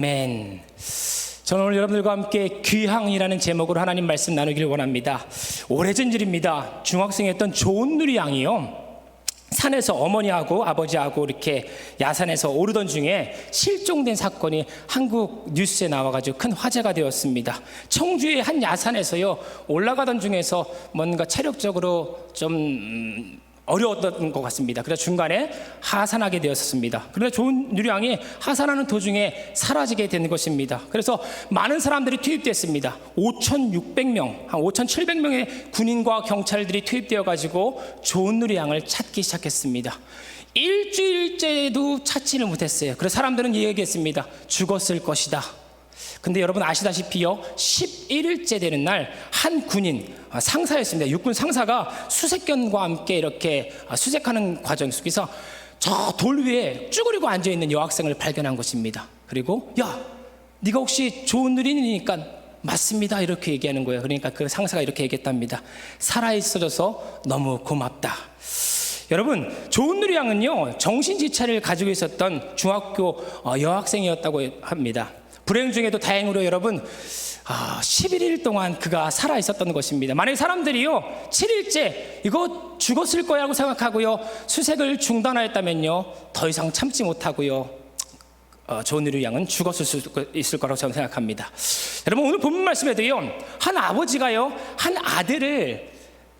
아멘. 저는 오늘 여러분들과 함께 귀향이라는 제목으로 하나님 말씀 나누기를 원합니다. 오래전 일입니다. 중학생이었던 조은누리 양이요. 산에서 어머니하고 아버지하고 이렇게 야산에서 오르던 중에 실종된 사건이 한국 뉴스에 나와가지고 큰 화제가 되었습니다. 청주의 한 야산에서요 올라가던 중에서 뭔가 체력적으로 좀 음, 어려웠던 것 같습니다. 그래서 중간에 하산하게 되었습니다. 그런데 좋은 누리양이 하산하는 도중에 사라지게 된 것입니다. 그래서 많은 사람들이 투입됐습니다. 5,600명, 한 5,700명의 군인과 경찰들이 투입되어 가지고 좋은 누리양을 찾기 시작했습니다. 일주일째도 찾지를 못했어요. 그래서 사람들은 얘기했습니다. 죽었을 것이다. 근데 여러분 아시다시피요 11일째 되는 날 한 군인 아, 상사였습니다. 육군 상사가 수색견과 함께 이렇게 아, 수색하는 과정 속에서 저 돌 위에 쭈그리고 앉아 있는 여학생을 발견한 것입니다. 그리고 야 네가 혹시 좋은 누리니까 맞습니다. 이렇게 얘기하는 거예요. 그러니까 그 상사가 이렇게 얘기했답니다 살아 있어져서 너무 고맙다. 여러분 좋은 누리 양은요 정신지체를 가지고 있었던 중학교 어, 여학생이었다고 합니다. 불행 중에도 다행으로 여러분 아, 11일 동안 그가 살아 있었던 것입니다. 만약 사람들이요 7일째 이거 죽었을 거라고 생각하고요 수색을 중단하였다면요 더 이상 참지 못하고요 어, 좋은 누리 양은 죽었을 수 있을 거라고 저는 생각합니다. 여러분 오늘 본문 말씀에도요 한 아버지가요 한 아들을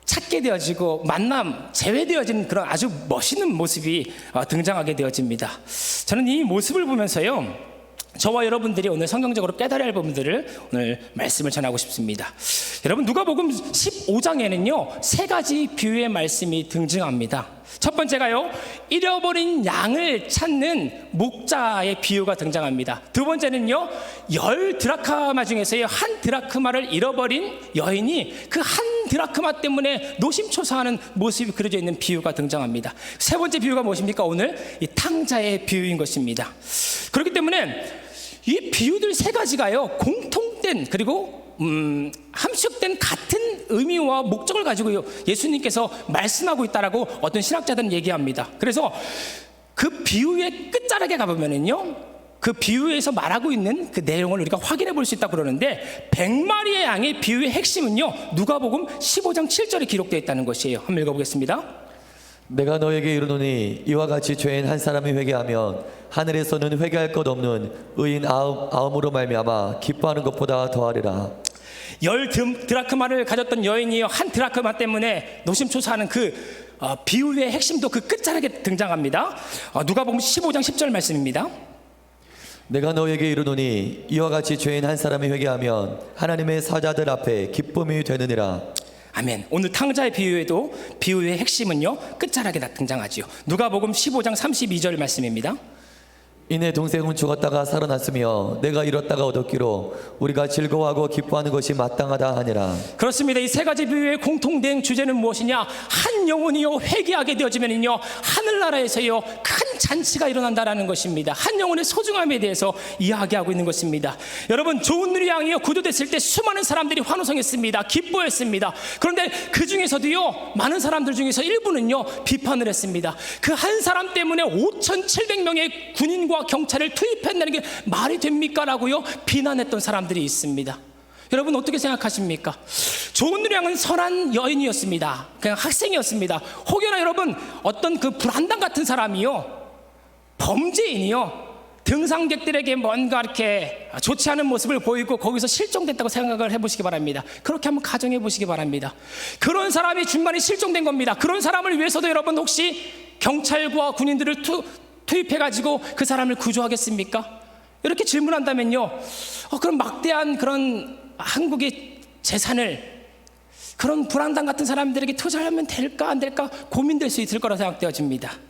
찾게 되어지고 만남 제외되어진 그런 아주 멋있는 모습이 어, 등장하게 되어집니다. 저는 이 모습을 보면서요. 저와 여러분들이 오늘 성경적으로 깨달아야 할 부분들을 오늘 말씀을 전하고 싶습니다. 여러분 누가복음 15장에는요 세 가지 비유의 말씀이 등장합니다. 첫 번째가요 잃어버린 양을 찾는 목자의 비유가 등장합니다. 두 번째는요 열 드라크마 중에서요 한 드라크마를 잃어버린 여인이 그 한 드라크마 때문에 노심초사하는 모습이 그려져 있는 비유가 등장합니다. 세 번째 비유가 무엇입니까? 오늘 이 탕자의 비유인 것입니다. 그렇기 때문에 이 비유들 세 가지가요 공통된 그리고 음, 함축된 같은 의미와 목적을 가지고 예수님께서 말씀하고 있다라고 어떤 신학자들은 얘기합니다. 그래서 그 비유의 끝자락에 가보면은요. 그 비유에서 말하고 있는 그 내용을 우리가 확인해 볼 수 있다고 그러는데 100마리의 양의 비유의 핵심은요. 누가복음 15장 7절에 기록되어 있다는 것이에요. 한번 읽어 보겠습니다. 내가 너에게 이르노니 이와 같이 죄인 한 사람이 회개하면 하늘에서는 회개할 것 없는 의인 아음, 아음으로 말미암아 기뻐하는 것보다 더하리라 열 드- 드라크마를 가졌던 여인이요 한 드라크마 때문에 노심초사하는 그 어, 비유의 핵심도 그 끝자락에 등장합니다. 어, 누가복음 15장 10절 말씀입니다. 내가 너에게 이르노니 이와 같이 죄인 한 사람이 회개하면 하나님의 사자들 앞에 기쁨이 되느니라 아멘. 오늘 탕자의 비유에도 비유의 핵심은요 끝자락에 다 등장하지요. 누가복음 15장 32절 말씀입니다. 이내 동생은 죽었다가 살아났으며 내가 잃었다가 얻었기로 우리가 즐거워하고 기뻐하는 것이 마땅하다 하니라 그렇습니다. 이 세 가지 비유의 공통된 주제는 무엇이냐? 한 영혼이요 회개하게 되어지면요 하늘나라에서요 큰 잔치가 일어난다라는 것입니다. 한 영혼의 소중함에 대해서 이야기하고 있는 것입니다. 여러분 좋은 누리 양이요 구조됐을 때 수많은 사람들이 환호성했습니다. 기뻐했습니다. 그런데 그 중에서도요 많은 사람들 중에서 일부는요 비판을 했습니다. 그 한 사람 때문에 5,700명의 군인과 경찰을 투입했다는 게 말이 됩니까라고요 비난했던 사람들이 있습니다. 여러분 어떻게 생각하십니까? 좋은 누량은 선한 여인이었습니다. 그냥 학생이었습니다. 혹여나 여러분 어떤 그 불안당 같은 사람이요 범죄인이요 등산객들에게 뭔가 이렇게 좋지 않은 모습을 보이고 거기서 실종됐다고 생각을 해보시기 바랍니다. 그렇게 한번 가정해 보시기 바랍니다. 그런 사람이 중간에 실종된 겁니다. 그런 사람을 위해서도 여러분 혹시 경찰과 군인들을 투, 투입해가지고 그 사람을 구조하겠습니까? 이렇게 질문한다면요. 어, 그럼 막대한 그런 한국의 재산을 그런 불안당 같은 사람들에게 투자하면 될까 안 될까 고민될 수 있을 거라 생각되어집니다.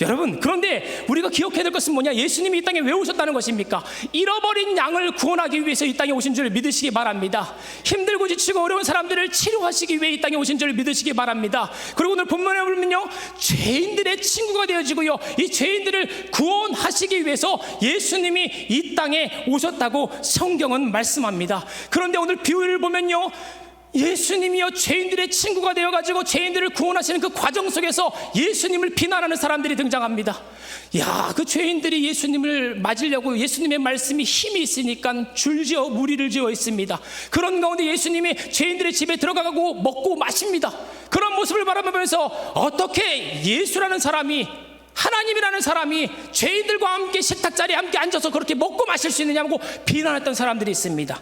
여러분 그런데 우리가 기억해야 될 것은 뭐냐? 예수님이 이 땅에 왜 오셨다는 것입니까? 잃어버린 양을 구원하기 위해서 이 땅에 오신 줄 믿으시기 바랍니다. 힘들고 지치고 어려운 사람들을 치료하시기 위해 이 땅에 오신 줄 믿으시기 바랍니다. 그리고 오늘 본문에 보면요 죄인들의 친구가 되어지고요 이 죄인들을 구원하시기 위해서 예수님이 이 땅에 오셨다고 성경은 말씀합니다. 그런데 오늘 비유를 보면요 예수님이요 죄인들의 친구가 되어가지고 죄인들을 구원하시는 그 과정 속에서 예수님을 비난하는 사람들이 등장합니다. 야, 그 죄인들이 예수님을 맞으려고 예수님의 말씀이 힘이 있으니까 줄지어 무리를 지어 있습니다. 그런 가운데 예수님이 죄인들의 집에 들어가고 먹고 마십니다. 그런 모습을 바라보면서 어떻게 예수라는 사람이 하나님이라는 사람이 죄인들과 함께 식탁 자리에 함께 앉아서 그렇게 먹고 마실 수 있느냐고 비난했던 사람들이 있습니다.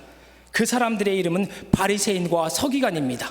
그 사람들의 이름은 바리새인과 서기관입니다.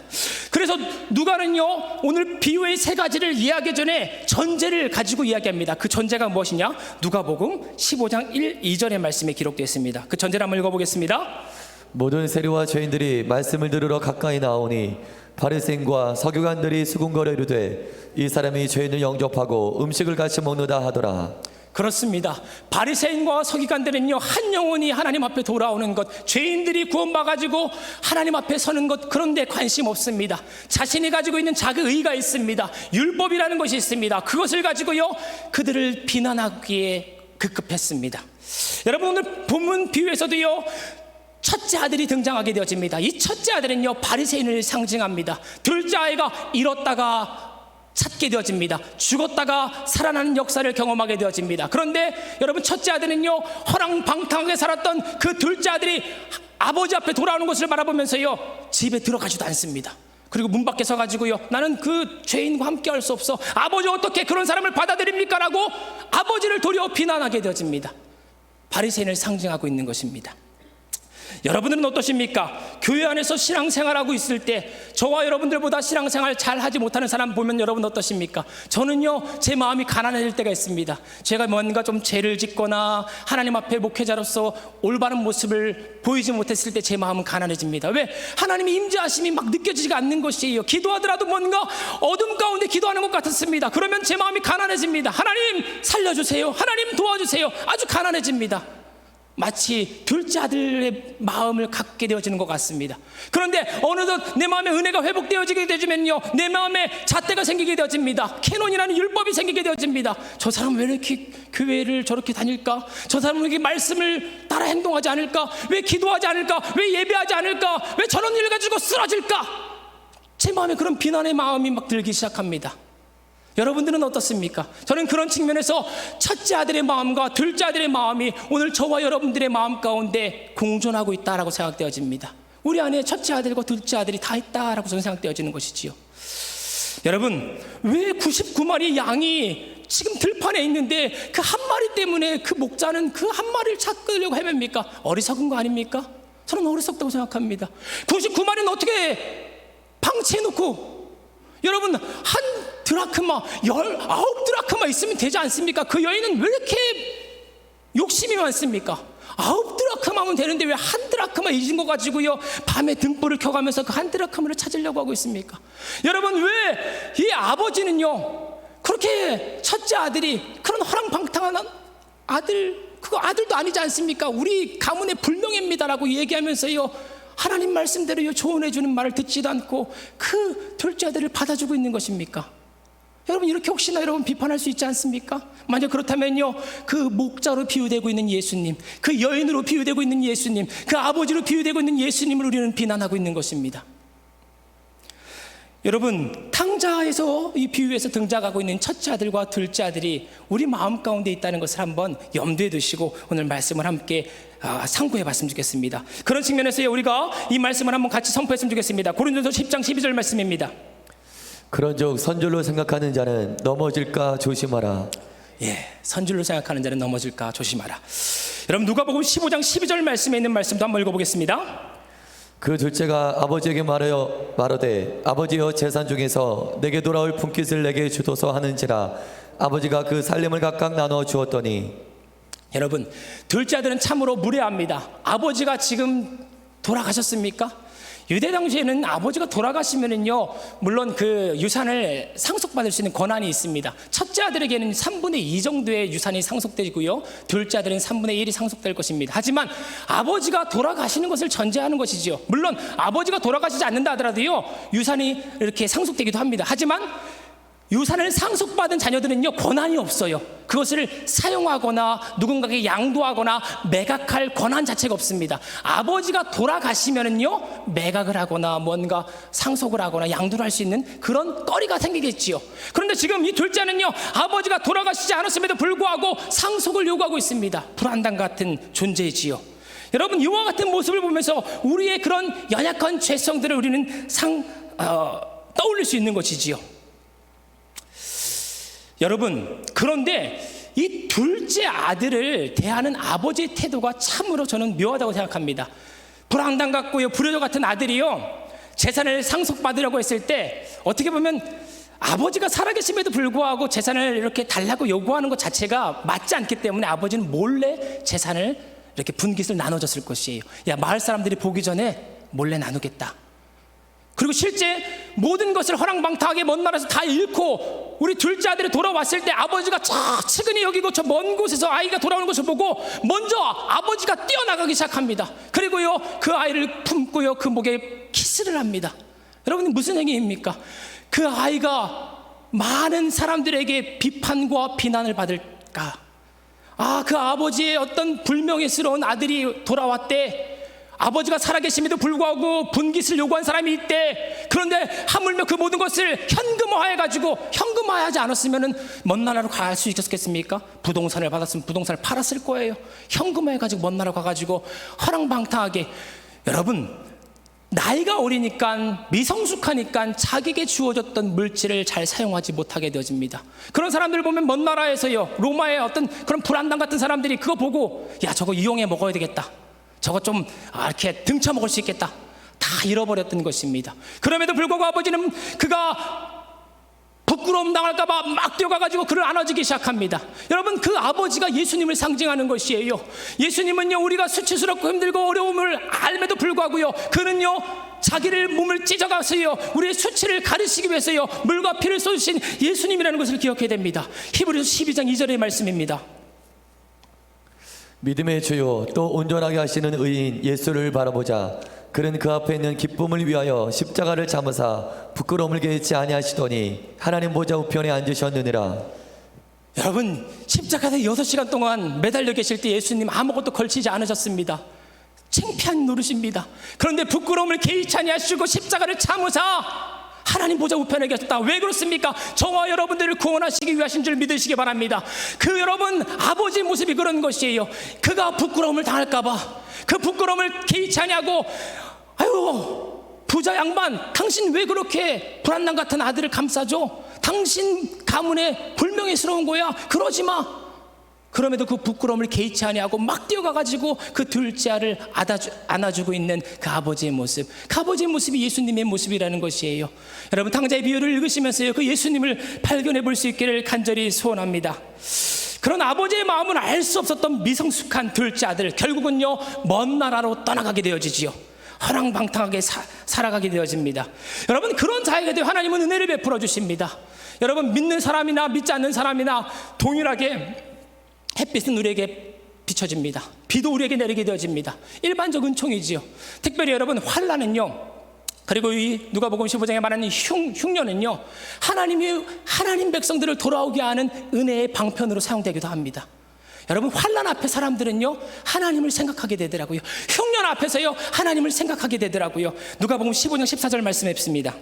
그래서 누가는요 오늘 비유의 세 가지를 이야기 전에 전제를 가지고 이야기합니다. 그 전제가 무엇이냐? 누가복음 15장 1, 2절의 말씀에 기록되어 있습니다. 그 전제를 한번 읽어보겠습니다. 모든 세리와 죄인들이 말씀을 들으러 가까이 나오니 바리새인과 서기관들이 수군거려 이르되 이 사람이 죄인을 영접하고 음식을 같이 먹는다 하더라. 그렇습니다. 바리새인과 서기관들은요 한 영혼이 하나님 앞에 돌아오는 것, 죄인들이 구원받아가지고 하나님 앞에 서는 것 그런데 관심 없습니다. 자신이 가지고 있는 자기 의가 있습니다. 율법이라는 것이 있습니다. 그것을 가지고요 그들을 비난하기에 급급했습니다. 여러분 오늘 본문 비유에서도요 첫째 아들이 등장하게 되어집니다. 이 첫째 아들은요 바리새인을 상징합니다. 둘째 아이가 잃었다가 찾게 되어집니다. 죽었다가 살아나는 역사를 경험하게 되어집니다. 그런데 여러분 첫째 아들은요 허랑방탕하게 살았던 그 둘째 아들이 아버지 앞에 돌아오는 것을 바라보면서요 집에 들어가지도 않습니다. 그리고 문 밖에 서가지고요 나는 그 죄인과 함께 할 수 없어 아버지 어떻게 그런 사람을 받아들입니까라고 아버지를 도리어 비난하게 되어집니다. 바리새인을 상징하고 있는 것입니다. 여러분들은 어떠십니까? 교회 안에서 신앙생활하고 있을 때 저와 여러분들보다 신앙생활 잘 하지 못하는 사람 보면 여러분 어떠십니까? 저는요 제 마음이 가난해질 때가 있습니다. 제가 뭔가 좀 죄를 짓거나 하나님 앞에 목회자로서 올바른 모습을 보이지 못했을 때 제 마음은 가난해집니다. 왜? 하나님의 임재하심이 막 느껴지지가 않는 것이에요. 기도하더라도 뭔가 어둠 가운데 기도하는 것 같았습니다. 그러면 제 마음이 가난해집니다. 하나님 살려주세요. 하나님 도와주세요. 아주 가난해집니다. 마치 둘째 아들의 마음을 갖게 되어지는 것 같습니다. 그런데 어느덧 내 마음에 은혜가 회복되어지게 되면요, 내 마음에 잣대가 생기게 되어집니다. 캐논이라는 율법이 생기게 되어집니다. 저 사람 왜 이렇게 교회를 저렇게 다닐까? 저 사람은 왜 말씀을 따라 행동하지 않을까? 왜 기도하지 않을까? 왜 예배하지 않을까? 왜 저런 일 가지고 쓰러질까? 제 마음에 그런 비난의 마음이 막 들기 시작합니다. 여러분들은 어떻습니까? 저는 그런 측면에서 첫째 아들의 마음과 둘째 아들의 마음이 오늘 저와 여러분들의 마음 가운데 공존하고 있다라고 생각되어집니다. 우리 안에 첫째 아들과 둘째 아들이 다 있다라고 저는 생각되어지는 것이지요. 여러분, 왜 99마리 양이 지금 들판에 있는데 그 한 마리 때문에 그 목자는 그 한 마리를 찾으려고 헤맵니까? 어리석은 거 아닙니까? 저는 어리석다고 생각합니다. 99마리는 어떻게 방치해놓고 여러분 한 드라크마 열아홉 드라크마 있으면 되지 않습니까? 그 여인은 왜 이렇게 욕심이 많습니까? 아홉 드라크마면 되는데 왜 한 드라크마 잊은 거 가지고요 밤에 등불을 켜가면서 그 한 드라크마를 찾으려고 하고 있습니까? 여러분 왜 이 아버지는요 그렇게 첫째 아들이 그런 허랑방탕한 아들 그거 아들도 아니지 않습니까? 우리 가문의 불명예입니다라고 얘기하면서요 하나님 말씀대로 조언해 주는 말을 듣지도 않고 그 둘째 아들을 받아주고 있는 것입니까? 여러분 이렇게 혹시나 여러분 비판할 수 있지 않습니까? 만약 그렇다면요 그 목자로 비유되고 있는 예수님 그 여인으로 비유되고 있는 예수님 그 아버지로 비유되고 있는 예수님을 우리는 비난하고 있는 것입니다. 여러분 탕자에서 이 비유에서 등장하고 있는 첫째 아들과 둘째 아들이 우리 마음 가운데 있다는 것을 한번 염두에 두시고 오늘 말씀을 함께 아, 상고해 봤으면 좋겠습니다. 그런 측면에서 우리가 이 말씀을 한번 같이 선포했으면 좋겠습니다. 고린도서 10장 12절 말씀입니다 그런즉 선줄로 생각하는 자는 넘어질까 조심하라. 예, 선줄로 생각하는 자는 넘어질까 조심하라. 여러분 누가복음 15장 12절 말씀에 있는 말씀도 한번 읽어보겠습니다. 그 둘째가 아버지에게 말하여 말하되 아버지여 재산 중에서 내게 돌아올 품깃을 내게 주소서 하는지라 아버지가 그 살림을 각각 나눠 주었더니 여러분 둘째 아들은 참으로 무례합니다. 아버지가 지금 돌아가셨습니까? 유대 당시에는 아버지가 돌아가시면은요 물론 그 유산을 상속받을 수 있는 권한이 있습니다. 첫째 아들에게는 3분의 2 정도의 유산이 상속되고요. 둘째 아들은 3분의 1이 상속될 것입니다. 하지만 아버지가 돌아가시는 것을 전제하는 것이지요. 물론 아버지가 돌아가시지 않는다 하더라도요 유산이 이렇게 상속되기도 합니다. 하지만 유산을 상속받은 자녀들은요 권한이 없어요. 그것을 사용하거나 누군가에게 양도하거나 매각할 권한 자체가 없습니다. 아버지가 돌아가시면은요 매각을 하거나 뭔가 상속을 하거나 양도를 할 수 있는 그런 거리가 생기겠지요. 그런데 지금 이 둘째는요 아버지가 돌아가시지 않았음에도 불구하고 상속을 요구하고 있습니다. 불안당 같은 존재지요. 여러분 이와 같은 모습을 보면서 우리의 그런 연약한 죄성들을 우리는 상 어, 떠올릴 수 있는 것이지요. 여러분 그런데 이 둘째 아들을 대하는 아버지의 태도가 참으로 저는 묘하다고 생각합니다. 불황당 같고요 불효자 같은 아들이요 재산을 상속받으려고 했을 때 어떻게 보면 아버지가 살아계심에도 불구하고 재산을 이렇게 달라고 요구하는 것 자체가 맞지 않기 때문에 아버지는 몰래 재산을 이렇게 분깃을 나눠줬을 것이에요. 야 마을 사람들이 보기 전에 몰래 나누겠다. 그리고 실제 모든 것을 허랑방탕하게 먼 나라에서 다 잃고 우리 둘째 아들이 돌아왔을 때 아버지가 저 측은히 여기고 저 먼 곳에서 아이가 돌아오는 것을 보고 먼저 아버지가 뛰어나가기 시작합니다. 그리고요 그 아이를 품고요 그 목에 키스를 합니다. 여러분 무슨 행위입니까? 그 아이가 많은 사람들에게 비판과 비난을 받을까? 아, 그 아버지의 어떤 불명예스러운 아들이 돌아왔대. 아버지가 살아계심에도 불구하고 분깃을 요구한 사람이 있대. 그런데 하물며 그 모든 것을 현금화해 가지고 현금화하지 않았으면은 먼 나라로 갈 수 있었겠습니까? 부동산을 받았으면 부동산을 팔았을 거예요. 현금화해 가지고 먼 나라 가 가지고 허랑방탕하게 여러분 나이가 어리니까 미성숙하니까 자기에게 주어졌던 물질을 잘 사용하지 못하게 되어집니다. 그런 사람들 보면 먼 나라에서요 로마의 어떤 그런 불안당 같은 사람들이 그거 보고 야 저거 이용해 먹어야 되겠다. 저거 좀 아, 이렇게 등쳐 먹을 수 있겠다. 다 잃어버렸던 것입니다. 그럼에도 불구하고 아버지는 그가 부끄러움 당할까봐 막 뛰어가가지고 그를 안아주기 시작합니다. 여러분 그 아버지가 예수님을 상징하는 것이에요. 예수님은요 우리가 수치스럽고 힘들고 어려움을 알매도 불구하고요 그는요 자기를 몸을 찢어가서요 우리의 수치를 가르시기 위해서요 물과 피를 쏟으신 예수님이라는 것을 기억해야 됩니다. 히브리서 12장 2절의 말씀입니다. 믿음의 주요 또 온전하게 하시는 의인 예수를 바라보자 그는 그 앞에 있는 기쁨을 위하여 십자가를 참으사 부끄러움을 개의치 아니하시더니 하나님 보좌 우편에 앉으셨느니라 여러분 십자가에 여섯 시간 동안 매달려 계실 때 예수님 아무것도 걸치지 않으셨습니다. 창피한 노릇입니다. 그런데 부끄러움을 개의치 아니하시고 십자가를 참으사 하나님 보좌 우편에 계셨다. 왜 그렇습니까? 저와 여러분들을 구원하시기 위하신 줄 믿으시기 바랍니다. 그 여러분 아버지 모습이 그런 것이에요. 그가 부끄러움을 당할까봐 그 부끄러움을 개의치 아니하고 아유 부자 양반 당신 왜 그렇게 불안남 같은 아들을 감싸줘? 당신 가문에 불명예스러운 거야. 그러지 마. 그럼에도 그 부끄러움을 개의치 아니하고 막 뛰어가가지고 그 둘째 아를 안아주, 안아주 고 있는 그 아버지의 모습. 그 아버지의 모습이 예수님의 모습이라는 것이에요. 여러분 탕자의 비유를 읽으시면서요 그 예수님을 발견해 볼 수 있기를 간절히 소원합니다. 그런 아버지의 마음을 알수 없었던 미성숙한 둘째 아들 결국은요 먼 나라로 떠나가게 되어지지요. 허랑방탕하게 사, 살아가게 되어집니다. 여러분 그런 자에게 도 하나님은 은혜를 베풀어 주십니다. 여러분 믿는 사람이나 믿지 않는 사람이나 동일하게 햇빛은 우리에게 비춰집니다. 비도 우리에게 내리게 되어집니다. 일반적 은총이지요. 특별히 여러분 환란은요. 그리고 이 누가복음 15장에 말하는 흉, 흉년은요. 하나님이 하나님 백성들을 돌아오게 하는 은혜의 방편으로 사용되기도 합니다. 여러분 환란 앞에 사람들은요 하나님을 생각하게 되더라고요. 흉년 앞에서요 하나님을 생각하게 되더라고요. 누가복음 15장 14절 말씀했습니다.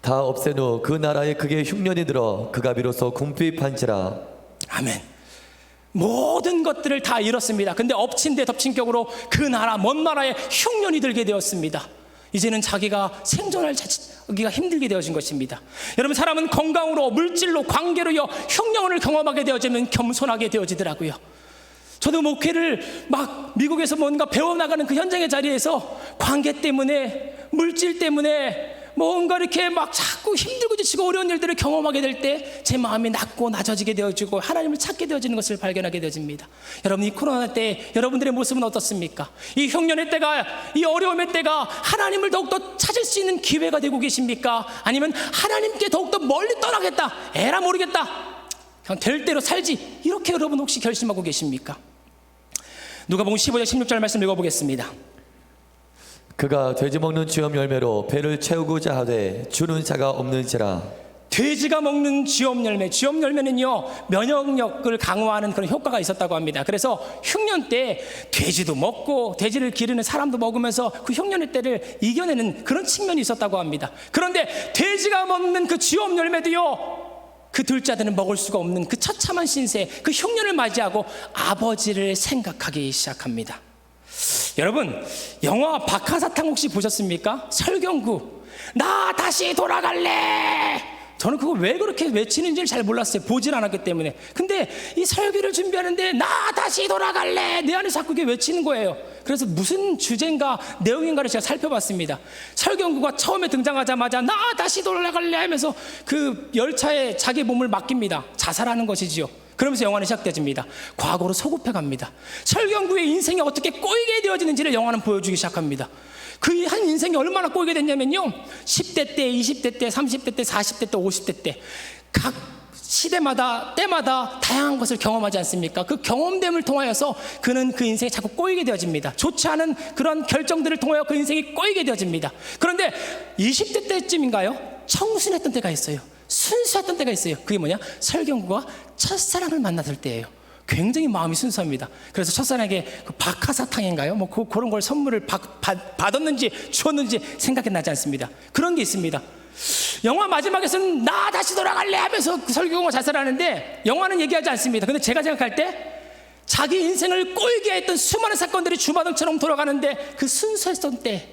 다 없앤 후 그 나라에 그게 흉년이 들어 그가 비로소 궁핍한지라 아멘. 모든 것들을 다 잃었습니다. 근데 엎친 데 덮친 격으로 그 나라, 먼 나라에 흉년이 들게 되었습니다. 이제는 자기가 생존할 자기가 힘들게 되어진 것입니다. 여러분 사람은 건강으로 물질로 관계로요 흉년을 경험하게 되어지면 겸손하게 되어지더라고요. 저도 목회를 막 미국에서 뭔가 배워나가는 그 현장의 자리에서 관계 때문에 물질 때문에 뭔가 이렇게 막 자꾸 힘들고 지치고 어려운 일들을 경험하게 될 때 제 마음이 낮고 낮아지게 되어지고 하나님을 찾게 되어지는 것을 발견하게 되어집니다. 여러분 이 코로나 때 여러분들의 모습은 어떻습니까? 이 흉년의 때가 이 어려움의 때가 하나님을 더욱더 찾을 수 있는 기회가 되고 계십니까? 아니면 하나님께 더욱더 멀리 떠나겠다 에라 모르겠다 그냥 될 대로 살지 이렇게 여러분 혹시 결심하고 계십니까? 누가복음 15장 16절 말씀 읽어보겠습니다. 그가 돼지 먹는 주염 열매로 배를 채우고자 하되 주는 자가 없는지라 돼지가 먹는 쥐엄 열매, 쥐엄 열매는요 면역력을 강화하는 그런 효과가 있었다고 합니다. 그래서 흉년 때 돼지도 먹고 돼지를 기르는 사람도 먹으면서 그 흉년의 때를 이겨내는 그런 측면이 있었다고 합니다. 그런데 돼지가 먹는 그 쥐엄 열매도요 그 둘째 아들은 먹을 수가 없는 그 처참한 신세, 그 흉년을 맞이하고 아버지를 생각하기 시작합니다. 여러분, 영화 박하사탕 혹시 보셨습니까? 설경구. 나 다시 돌아갈래! 저는 그거 왜 그렇게 외치는지를 잘 몰랐어요. 보질 않았기 때문에. 근데 이 설교를 준비하는데 나 다시 돌아갈래! 내 안에 자꾸 이게 외치는 거예요. 그래서 무슨 주제인가 내용인가를 제가 살펴봤습니다. 설경구가 처음에 등장하자마자 나 다시 돌아갈래 하면서 그 열차에 자기 몸을 맡깁니다. 자살하는 것이지요. 그러면서 영화는 시작되집니다. 과거로 소급해 갑니다. 설경구의 인생이 어떻게 꼬이게 되어지는지를 영화는 보여주기 시작합니다. 그 한 인생이 얼마나 꼬이게 됐냐면요. 10대 때, 20대 때, 30대 때, 40대 때, 50대 때. 각 시대마다, 때마다 다양한 것을 경험하지 않습니까? 그 경험됨을 통하여서 그는 그 인생이 자꾸 꼬이게 되어집니다. 좋지 않은 그런 결정들을 통하여 그 인생이 꼬이게 되어집니다. 그런데 20대 때쯤인가요? 청순했던 때가 있어요. 순수했던 때가 있어요. 그게 뭐냐? 설경구가 첫사랑을 만났을 때예요. 굉장히 마음이 순수합니다. 그래서 첫사랑에게 그 박하사탕인가요? 뭐 그, 그런 걸 선물을 받, 받, 받았는지 주었는지 생각이 나지 않습니다. 그런 게 있습니다. 영화 마지막에서는 나 다시 돌아갈래 하면서 그 설경구가 자살하는데 영화는 얘기하지 않습니다. 근데 제가 생각할 때 자기 인생을 꼬이게 했던 수많은 사건들이 주마등처럼 돌아가는데 그 순수했던 때,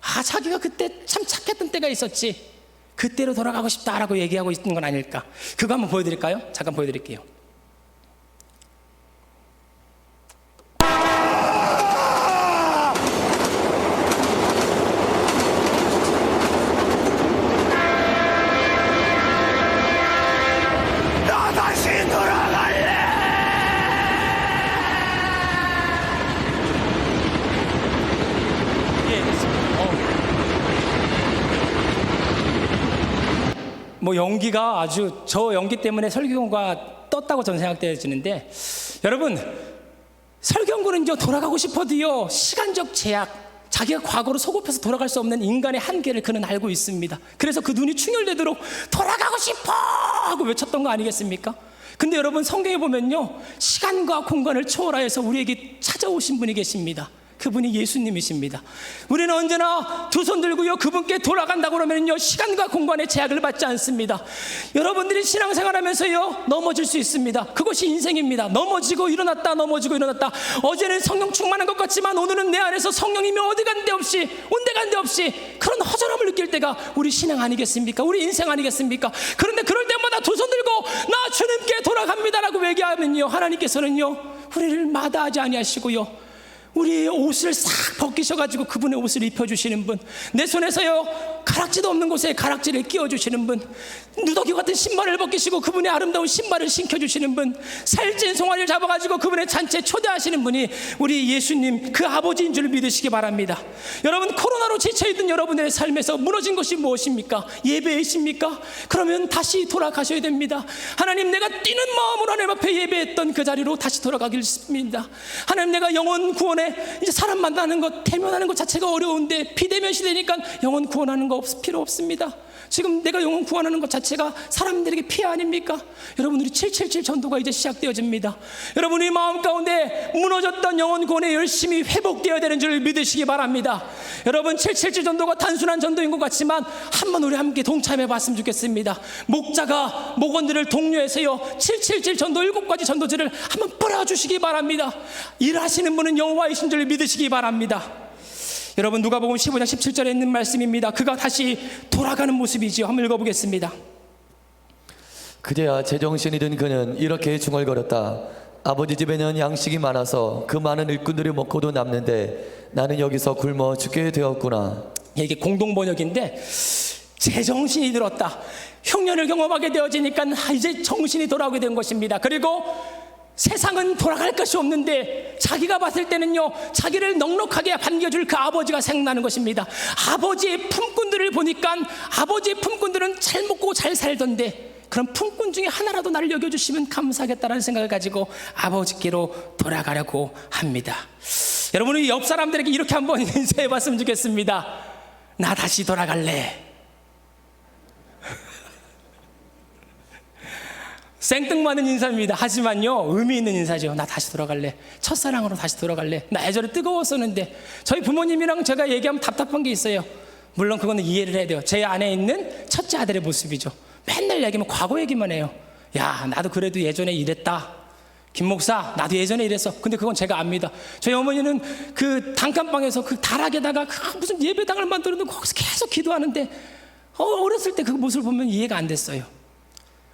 아, 자기가 그때 참 착했던 때가 있었지. 그때로 돌아가고 싶다라고 얘기하고 있는 건 아닐까. 그거 한번 보여드릴까요? 잠깐 보여드릴게요. 나 다시 돌아갈래! 예, 됐습니다. 어. 뭐 연기가 아주 저 연기 때문에 설경구가 떴다고 저는 생각되어지는데 여러분 설경구는요 돌아가고 싶어도요 시간적 제약 자기가 과거로 소급해서 돌아갈 수 없는 인간의 한계를 그는 알고 있습니다. 그래서 그 눈이 충혈되도록 돌아가고 싶어 하고 외쳤던 거 아니겠습니까? 근데 여러분 성경에 보면요 시간과 공간을 초월하여서 우리에게 찾아오신 분이 계십니다. 그분이 예수님이십니다. 우리는 언제나 두 손 들고요 그분께 돌아간다고 그러면요 시간과 공간의 제약을 받지 않습니다. 여러분들이 신앙생활하면서요 넘어질 수 있습니다. 그것이 인생입니다. 넘어지고 일어났다 넘어지고 일어났다. 어제는 성령 충만한 것 같지만 오늘은 내 안에서 성령님이 어디 간데 없이 온데 간데 없이 그런 허전함을 느낄 때가 우리 신앙 아니겠습니까? 우리 인생 아니겠습니까? 그런데 그럴 때마다 두 손 들고 나 주님께 돌아갑니다라고 얘기하면요 하나님께서는요 우리를 마다하지 아니하시고요. 우리의 옷을 싹 벗기셔가지고 그분의 옷을 입혀주시는 분, 내 손에서요 가락지도 없는 곳에 가락지를 끼워주시는 분, 누더기 같은 신발을 벗기시고 그분의 아름다운 신발을 신겨주시는 분, 살찐 송아리를 잡아가지고 그분의 잔치에 초대하시는 분이 우리 예수님 그 아버지인 줄 믿으시기 바랍니다. 여러분 코로나로 지쳐있던 여러분의 삶에서 무너진 것이 무엇입니까? 예배이십니까? 그러면 다시 돌아가셔야 됩니다. 하나님 내가 뛰는 마음으로 하나님 앞에 예배했던 그 자리로 다시 돌아가겠습니다. 하나님 내가 영혼 구원에 이제 사람 만나는 것, 대면하는 것 자체가 어려운데 비대면 시대니까 영혼 구원하는 거 없, 필요 없습니다. 지금 내가 영혼 구원하는 것 자체가 사람들에게 피해 아닙니까? 여러분 우리 777 전도가 이제 시작되어집니다. 여러분 의 마음 가운데 무너졌던 영혼 구원에 열심히 회복되어야 되는 줄 믿으시기 바랍니다. 여러분 777 전도가 단순한 전도인 것 같지만 한번 우리 함께 동참해 봤으면 좋겠습니다. 목자가 목원들을 독려해서요 777 전도 일곱 가지 전도지를 한번 뿌려 주시기 바랍니다. 일하시는 분은 여호와이신 줄 믿으시기 바랍니다. 여러분 누가복음 15장 17절에 있는 말씀입니다. 그가 다시 돌아가는 모습이지요. 한번 읽어보겠습니다. 그제야 제정신이 든 그는 이렇게 중얼거렸다. 아버지 집에는 양식이 많아서 그 많은 일꾼들이 먹고도 남는데 나는 여기서 굶어 죽게 되었구나. 이게 공동 번역인데 제정신이 들었다. 흉년을 경험하게 되어지니까 이제 정신이 돌아오게 된 것입니다. 그리고 세상은 돌아갈 것이 없는데 자기가 봤을 때는요 자기를 넉넉하게 반겨줄 그 아버지가 생각나는 것입니다. 아버지의 품꾼들을 보니까 아버지의 품꾼들은 잘 먹고 잘 살던데 그런 품꾼 중에 하나라도 나를 여겨주시면 감사하겠다는 생각을 가지고 아버지께로 돌아가려고 합니다. 여러분이 옆 사람들에게 이렇게 한번 인사해 봤으면 좋겠습니다. 나 다시 돌아갈래. 생뚱맞는 인사입니다. 하지만요, 의미 있는 인사죠. 나 다시 돌아갈래. 첫사랑으로 다시 돌아갈래. 나 예전에 뜨거웠었는데, 저희 부모님이랑 제가 얘기하면 답답한 게 있어요. 물론 그거는 이해를 해야 돼요. 제 안에 있는 첫째 아들의 모습이죠. 맨날 얘기하면 과거 얘기만 해요. 야, 나도 그래도 예전에 이랬다. 김 목사, 나도 예전에 이랬어. 근데 그건 제가 압니다. 저희 어머니는 그 단칸방에서 그 다락에다가 그 무슨 예배당을 놓고 거기서 계속 기도하는데, 어, 어렸을 때 그 모습을 보면 이해가 안 됐어요.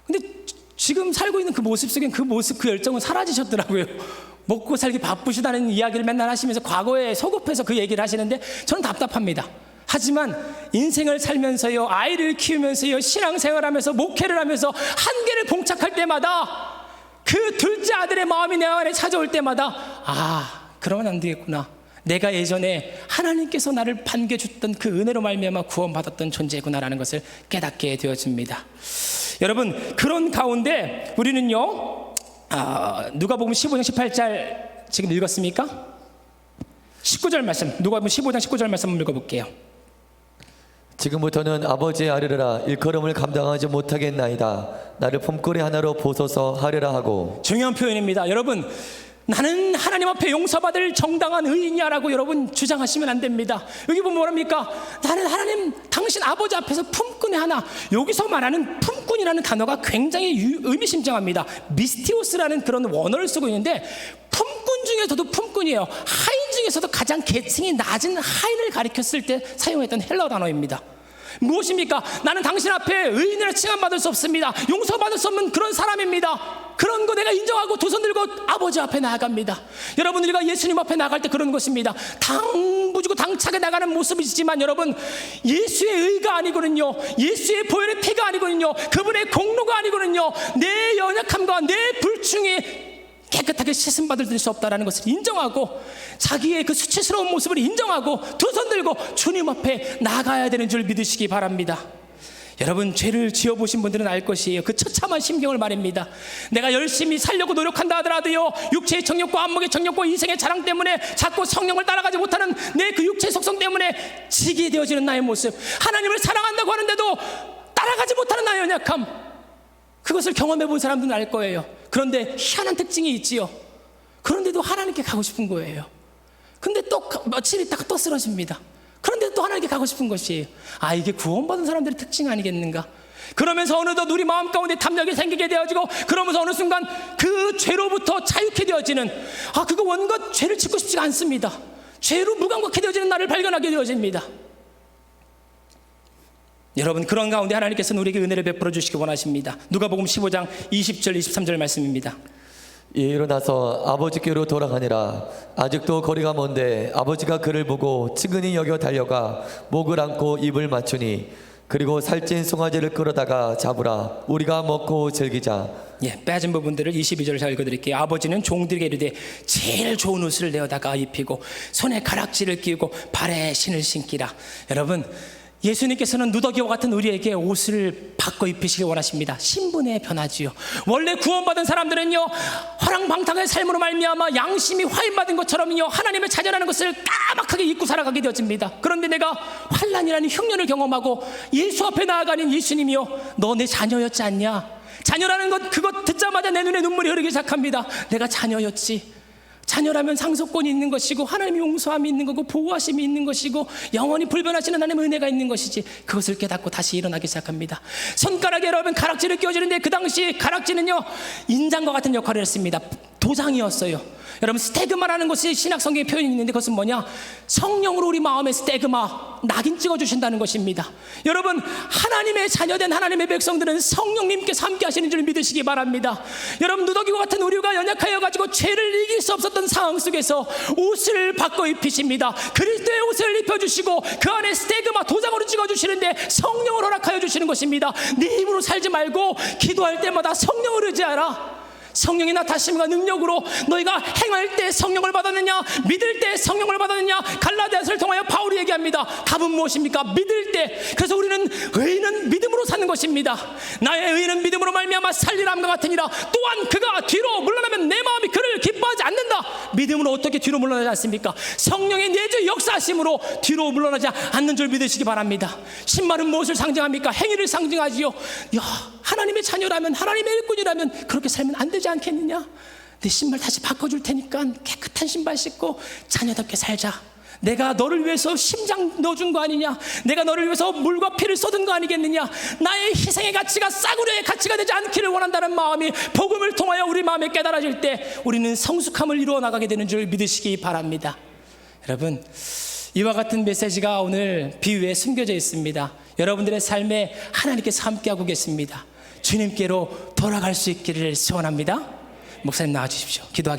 근데 지- 지금 살고 있는 그 모습 속엔 그 모습 그 열정은 사라지셨더라고요. 먹고 살기 바쁘시다는 이야기를 맨날 하시면서 과거에 소급해서 그 얘기를 하시는데 저는 답답합니다. 하지만 인생을 살면서요, 아이를 키우면서요, 신앙생활하면서 목회를 하면서 한계를 봉착할 때마다 그 둘째 아들의 마음이 내 안에 찾아올 때마다 아, 그러면 안 되겠구나. 내가 예전에 하나님께서 나를 반겨줬던 그 은혜로 말미암아 구원받았던 존재구나라는 것을 깨닫게 되어집니다. 여러분 그런 가운데 우리는요 아, 누가복음 15장 18절 지금 읽었습니까? 19절 말씀 누가복음 15장 19절 말씀 한번 읽어볼게요. 지금부터는 아버지의 아뢰라 일컬음을 감당하지 못하겠나이다. 나를 품거리 하나로 보소서 하리라 하고 중요한 표현입니다. 여러분, 나는 하나님 앞에 용서받을 정당한 의인이야라고 여러분 주장하시면 안 됩니다. 여기 보면 뭐랍니까? 나는 하나님, 당신 아버지 앞에서 품꾼의 하나. 여기서 말하는 품꾼이라는 단어가 굉장히 유- 의미심장합니다. 미스티오스라는 그런 원어를 쓰고 있는데 품꾼 중에서도 품꾼이에요. 하인 중에서도 가장 계층이 낮은 하인을 가리켰을 때 사용했던 헬러 단어입니다. 무엇입니까? 나는 당신 앞에 의인으로 칭함받을 수 없습니다. 용서받을 수 없는 그런 사람입니다. 그런 거 내가 인정하고 두손 들고 아버지 앞에 나아갑니다. 여러분 우리가 예수님 앞에 나갈 때 그런 것입니다. 당부주고 당차게 나가는 모습이지만 여러분 예수의 의가 아니거든요. 예수의 보혈의 피가 아니거든요. 그분의 공로가 아니거든요. 내 연약함과 내 불충이 깨끗하게 씻음 받을 수 없다라는 것을 인정하고 자기의 그 수치스러운 모습을 인정하고 두 손 들고 주님 앞에 나가야 되는 줄 믿으시기 바랍니다. 여러분 죄를 지어 보신 분들은 알 것이에요. 그 처참한 심경을 말입니다. 내가 열심히 살려고 노력한다 하더라도요. 육체의 정욕과 안목의 정욕과 인생의 자랑 때문에 자꾸 성령을 따라가지 못하는 내 그 육체의 속성 때문에 지게 되어지는 나의 모습. 하나님을 사랑한다고 하는데도 따라가지 못하는 나의 연약함. 그것을 경험해 본 사람들은 알 거예요. 그런데 희한한 특징이 있지요. 그런데도 하나님께 가고 싶은 거예요. 근데 또 가- 며칠 있다가 또 쓰러집니다. 그런데 또 하나님께 가고 싶은 것이에요. 아, 이게 구원받은 사람들의 특징 아니겠는가? 그러면서 어느덧 우리 마음 가운데 탐욕이 생기게 되어지고 그러면서 어느 순간 그 죄로부터 자유케 되어지는 아, 그거 원것 죄를 짓고 싶지가 않습니다. 죄로 무감각해 되어지는 나를 발견하게 되어집니다. 여러분 그런 가운데 하나님께서는 우리에게 은혜를 베풀어 주시기 원하십니다. 누가복음 15장 20절 23절 말씀입니다. 이 일어나서 아버지께로 돌아가니라 아직도 거리가 먼데 아버지가 그를 보고 측은히 여겨 달려가 목을 안고 입을 맞추니 그리고 살찐 송아지를 끌어다가 잡으라 우리가 먹고 즐기자 예, 빼진 부분들을 22절을 잘 읽어드릴게요. 아버지는 종들에게 이르되 제일 좋은 옷을 내어다가 입히고 손에 가락지를 끼우고 발에 신을 신기라. 여러분 예수님께서는 누더기와 같은 우리에게 옷을 바꿔 입히시길 원하십니다. 신분의 변화지요. 원래 구원받은 사람들은요 화랑방탕의 삶으로 말미암아 양심이 화인받은 것처럼요 하나님을 찾아라는 것을 까맣게 잊고 살아가게 되어집니다. 그런데 내가 환란이라는 흉년을 경험하고 예수 앞에 나아가는 예수님이요 너 내 자녀였지 않냐? 자녀라는 것 그것 듣자마자 내 눈에 눈물이 흐르기 시작합니다. 내가 자녀였지. 자녀라면 상속권이 있는 것이고 하나님의 용서함이 있는 거고 보호하심이 있는 것이고 영원히 불변하시는 하나님의 은혜가 있는 것이지 그것을 깨닫고 다시 일어나기 시작합니다. 손가락에 여러분 가락지를 끼워주는데 그 당시 가락지는요 인장과 같은 역할을 했습니다. 도장이었어요. 여러분 스테그마라는 것이 신약 성경의 표현이 있는데 그것은 뭐냐? 성령으로 우리 마음에 스테그마 낙인 찍어 주신다는 것입니다. 여러분 하나님의 자녀된 하나님의 백성들은 성령님께서 함께 하시는 줄 믿으시기 바랍니다. 여러분 누더기와 같은 우리가 연약하여 가지고 죄를 이길 수 없었던 상황 속에서 옷을 바꿔 입히십니다. 그리스도의 옷을 입혀 주시고 그 안에 스테그마 도장으로 찍어 주시는데 성령을 허락하여 주시는 것입니다. 네 힘으로 살지 말고 기도할 때마다 성령을 의지하라. 성령의 나타심과 능력으로 너희가 행할 때 성령을 받았느냐 믿을 때 성령을 받았느냐 갈라디아서를 통하여 바울이 얘기합니다. 답은 무엇입니까? 믿을 때. 그래서 우리는 의인은 믿음으로 사는 것입니다. 나의 의인은 믿음으로 말미암아 살리람과 같으니라. 또한 그가 뒤로 물러나면 내 마음이 그를 기뻐하지 않는다. 믿음으로 어떻게 뒤로 물러나지 않습니까? 성령의 내주 역사하심으로 뒤로 물러나지 않는 줄 믿으시기 바랍니다. 신발은 무엇을 상징합니까? 행위를 상징하지요. 야 하나님의 자녀라면 하나님의 일꾼이라면 그렇게 살면 안 되지 않겠느냐? 내 신발 다시 바꿔줄 테니까 깨끗한 신발 신고 자녀답게 살자. 내가 너를 위해서 심장 넣어준 거 아니냐? 내가 너를 위해서 물과 피를 쏟은 거 아니겠느냐? 나의 희생의 가치가 싸구려의 가치가 되지 않기를 원한다는 마음이 복음을 통하여 우리 마음에 깨달아질 때 우리는 성숙함을 이루어 나가게 되는 줄 믿으시기 바랍니다. 여러분, 이와 같은 메시지가 오늘 비유에 숨겨져 있습니다. 여러분들의 삶에 하나님께서 함께하고 계십니다. 주님께로 돌아갈 수 있기를 소원합니다. 목사님 나와주십시오. 기도하겠습니다.